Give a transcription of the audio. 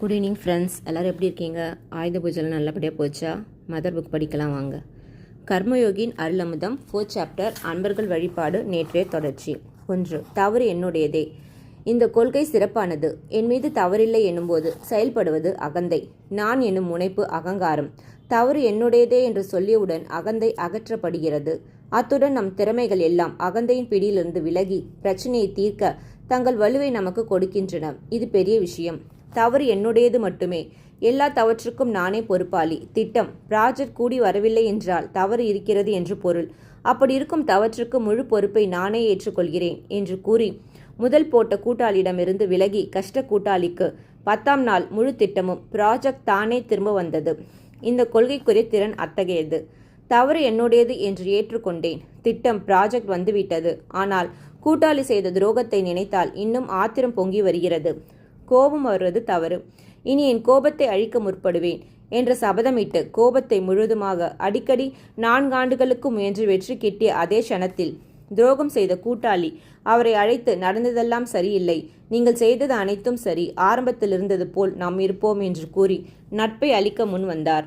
Good evening friends எல்லோரும் எப்படி இருக்கீங்க? ஆயுத பூஜைலாம் நல்லபடியாக போச்சா? மதர் புக் படிக்கலாம் வாங்க. கர்மயோகின் அருளமுதம் ஃபோர் சாப்டர் அன்பர்கள் வழிபாடு நேற்றைய தொடர்ச்சி. ஒன்று தவறு என்னுடையதே. இந்த கொள்கை சிறப்பானது. என் மீது தவறில்லை எனும்போது செயல்படுவது அகந்தை. நான் என்னும் முனைப்பு அகங்காரம். தவறு என்னுடையதே என்று சொல்லியவுடன் அகந்தை அகற்றப்படுகிறது. அத்துடன் நம் திறமைகள் எல்லாம் அகந்தையின் பிடியிலிருந்து விலகி பிரச்சனையை தீர்க்க தங்கள் வலுவை நமக்கு கொடுக்கின்றன. இது பெரிய விஷயம். தவறு என்னுடையது மட்டுமே. எல்லா தவற்றுக்கும் நானே பொறுப்பாளி. திட்டம் ப்ராஜெக்ட் கூடி வரவில்லை என்றால் தவறு இருக்கிறது என்று பொருள். அப்படி இருக்கும் தவற்றுக்கு முழு பொறுப்பை நானே ஏற்றுக்கொள்கிறேன் என்று கூறி முதல் போட்ட கூட்டாளியிடமிருந்து விலகி கஷ்ட கூட்டாளிக்கு பத்தாம் நாள் முழு திட்டமும் ப்ராஜெக்ட் தானே திரும்ப வந்தது. இந்த கொள்கைக்குரிய திறன் அத்தகையது. தவறு என்னுடையது என்று ஏற்றுக்கொண்டேன். திட்டம் ப்ராஜெக்ட் வந்துவிட்டது. ஆனால் கூட்டாளி செய்த துரோகத்தை நினைத்தால் இன்னும் ஆத்திரம் பொங்கி வருகிறது. கோபம் வருவது தவறு. இனி என் கோபத்தை அழிக்க முற்படுவேன் என்ற சபதமிட்டு கோபத்தை முழுதுமாக அடிக்கடி நான்காண்டுகளுக்கு முயன்று வெற்றி கிட்டிய அதே க்ஷணத்தில் துரோகம் செய்த கூட்டாளி அவரை அழைத்து நடந்ததெல்லாம் சரியில்லை. நீங்கள் செய்தது அனைத்தும் சரி. ஆரம்பத்தில் இருந்தது போல் நாம் இருப்போம் என்று கூறி நட்பை அளிக்க முன் வந்தார்.